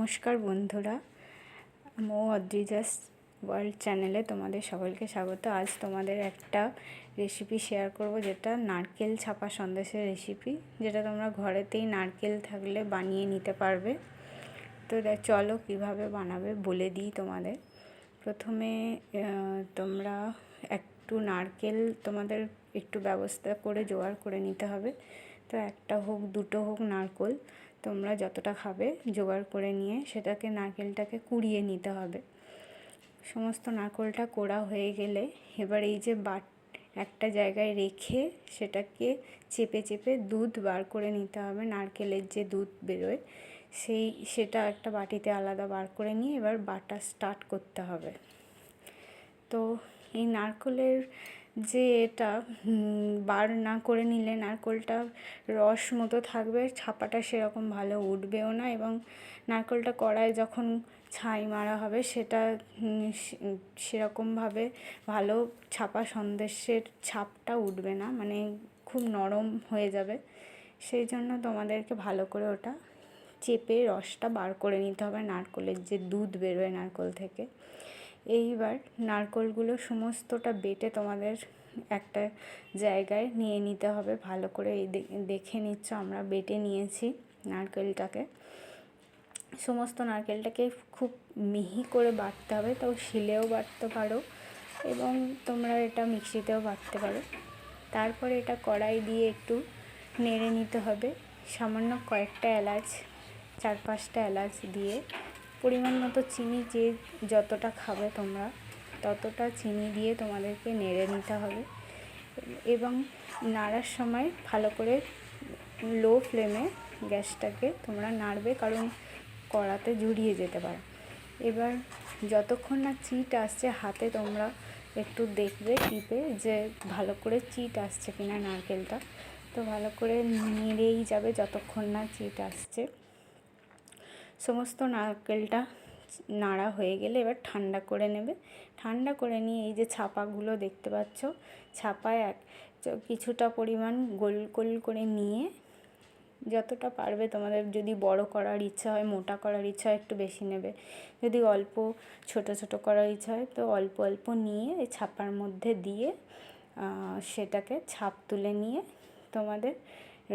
নমস্কার বন্ধুরা। মো অদ্রিজাস ওয়ার্ল্ড চ্যানেলে তোমাদের সকলকে স্বাগত। আজ তোমাদের একটা রেসিপি শেয়ার করব, যেটা নারকেল ছাপা সন্দেশের রেসিপি যেটা তোমরা ঘরেতেই নারকেল থাকলে বানিয়ে নিতে পারবে। তো চলো কীভাবে বানাবে বলে দিই তোমাদের। প্রথমে তোমরা একটু নারকেল তোমাদের একটু ব্যবস্থা করে জোগাড় করে নিতে হবে। তো একটা হোক, দুটো হোক নারকোল। তোমরা যতটা খাবে জোগাড় করে নিয়ে সেটাকে নারকেলটাকে কুড়িয়ে নিতে হবে। সমস্ত নারকেলটা কোড়া হয়ে গেলে এবার এই যে বাট একটা জায়গায় রেখে সেটাকে চেপে চেপে দুধ বার করে নিতে হবে, নারকেলের যে দুধ বেরোয় সেই সেটা একটা বাটিতে আলাদা বার করে নিয়ে এবার বাটা স্টার্ট করতে হবে। তো এই নারকলের যে এটা বার না করে নিলে নারকোলটা রস মতো থাকবে, ছাপাটা সেরকম ভালো উঠবেও না এবং নারকোলটা কড়ায় যখন ছাই মারা হবে সেটা সেরকমভাবে ভালো ছাপা সন্দেশের ছাপটা উঠবে না মানে খুব নরম হয়ে যাবে। সেই জন্য তোমাদেরকে ভালো করে ওটা চেপে রসটা বার করে নিতে হবে নারকোলের যে দুধ বেরোয় নারকোল থেকে। এইবার নারকোলগুলো সমস্তটা বেটে তোমাদের একটা জায়গায় নিয়ে নিতে হবে। ভালো করে দেখে নিচ্ছ, আমরা বেটে নিয়েছি নারকেলটাকে। সমস্ত নারকেলটাকে খুব মিহি করে বাটতে হবে, তাও শিলেও বাটতে পারো এবং তোমরা এটা মিক্সিতেও বাটতে পারো। তারপরে এটা কড়াই দিয়ে একটু নেড়ে নিতে হবে। সামান্য কয়েকটা এলাচ, চার পাঁচটা এলাচ দিয়ে পরিমাণ মতো চিনি যে যতটা খাবে তোমরা, ততটা চিনি দিয়ে তোমাদেরকে নেড়ে নিতে হবে। এবং নাড়ার সময় ভালো করে লো ফ্লেমে গ্যাসটাকে তোমরা নাড়বে, কারণ কড়াতে জুড়িয়ে যেতে পারে। এবার যতক্ষণ না চিট আসছে হাতে, তোমরা একটু দেখবে, টিপে যে ভালো করে চিট আসছে কিনা নারকেলটা। তো ভালো করে নেড়েই যাবে যতক্ষণ না চিট আসছে। সমস্ত নারকেলটা নাড়া হয়ে গেলে এবার ঠান্ডা করে নেবে। ঠান্ডা করে নিয়ে এই যে ছাপাগুলো দেখতে পাচ্ছ ছাপায় এক কিছুটা পরিমাণ গোল গোল করে নিয়ে যতটা পারবে তোমাদের যদি বড় করার ইচ্ছা হয়, মোটা করার ইচ্ছা হয়, একটু বেশি নেবে। যদি অল্প, ছোট ছোট করার ইচ্ছা হয়, তো অল্প অল্প নিয়ে এই ছাপার মধ্যে দিয়ে সেটাকে ছাপ তুলে নিয়ে তোমাদের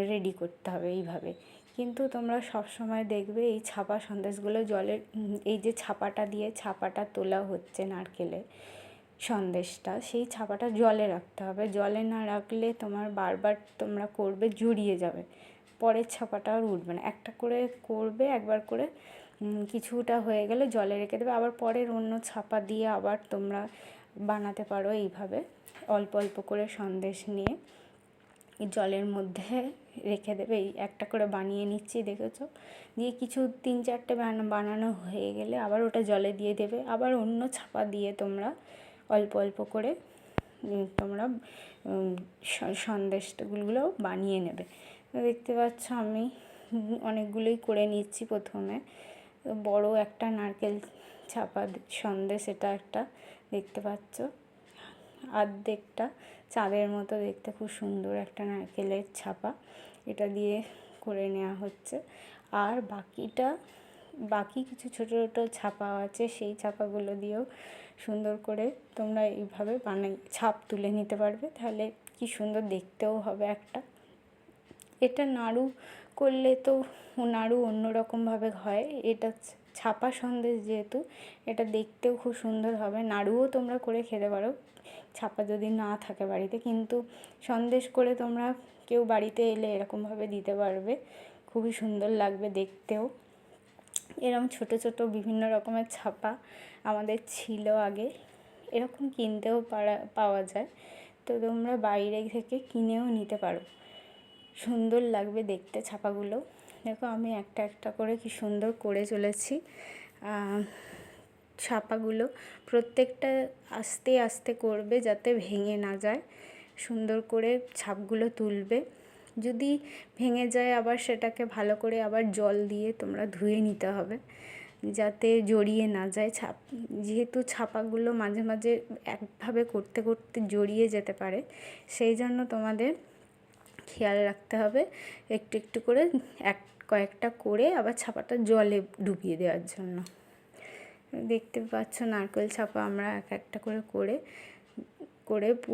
রেডি করতে হবে এইভাবে। কিন্তু তোমরা সব সময় দেখবে এই ছাপা সন্দেশগুলো জলের এই যে ছাপাটা দিয়ে ছাপাটা তোলা হচ্ছে নারকেলে সন্দেশটা, সেই ছাপাটা জলে রাখতে হবে। জলে না রাখলে তোমার বারবার তোমরা করবে জুড়িয়ে যাবে। পরের ছাপাটা আর উঠবে না। একটা করে করবে, একবার করে কিছুটা হয়ে গেলে জলে রেখে দেবে। আবার পরের অন্য ছাপা দিয়ে আবার তোমরা বানাতে পারো এইভাবে। অল্প অল্প করে সন্দেশ নিয়ে জলের মধ্যে রেখে দেবে, এই একটা করে বানিয়ে নিচ্ছি, দেখেছ? দিয়ে কিছু তিন চারটে বানানো হয়ে গেলে আবার ওটা জলে দিয়ে দেবে, আবার অন্য ছাপা দিয়ে তোমরা অল্প অল্প করে তোমরা সন্দেশগুলো বানিয়ে নেবে। দেখতে পাচ্ছ আমি, অনেকগুলোই করে নিচ্ছি প্রথমে। বড় একটা নারকেল ছাপা সন্দেশ, এটা একটা, দেখতে পাচ্ছ? আর্ধেকটা চাঁদের মতো দেখতে খুব সুন্দর একটা নারকেলের ছাপা। এটা দিয়ে করে নেওয়া হচ্ছে। আর বাকিটা, বাকি কিছু ছোটো ছোটো ছাপা আছে, সেই ছাপাগুলো দিয়েও সুন্দর করে তোমরা এইভাবে বানাই, ছাপ তুলে নিতে পারবে। তাহলে কি সুন্দর দেখতেও হবে একটা। এটা নাড়ু করলে তো নাড়ু অন্যরকমভাবে হয়। এটা ছাপা সন্দেশ যেহেতু, এটা দেখতেও খুব সুন্দর হবে। নাড়ুও তোমরা করে খেতে পারো। ছাপা যদি না থাকে বাড়িতে, কিন্তু সন্দেশ করে তোমরা কেউ বাড়িতে এলে এরকমভাবে দিতে পারবে। খুবই সুন্দর লাগবে দেখতেও। এরকম ছোট ছোট বিভিন্ন রকমের ছাপা আমাদের ছিল আগে। এরকম কিনতেও পারা, পাওয়া যায়। তো তোমরা বাইরে থেকে কিনেও নিতে পারো। সুন্দর লাগবে দেখতে ছাপাগুলো। দেখো আমি একটা একটা করে কি সুন্দর করে চলেছি ছাপাগুলো প্রত্যেকটা আস্তে আস্তে করবে যাতে ভেঙে না যায়। সুন্দর করে ছাপগুলো তুলবে। যদি ভেঙে যায় আবার সেটাকে ভালো করে আবার জল দিয়ে তোমরা ধুয়ে নিতে হবে। যাতে জড়িয়ে না যায় ছাপ, যেহেতু ছাপাগুলো মাঝে মাঝে একভাবে করতে করতে জড়িয়ে যেতে পারে, সেই জন্য তোমাদের খেয়াল রাখতে হবে। একটু একটু করে এক কয়েকটা করে আবার ছাপাটা জলে ডুবিয়ে দেওয়ার জন্য। দেখতে পাচ্ছ, নারকেল ছাপা আমরা এক একটা করে করে করে পুরো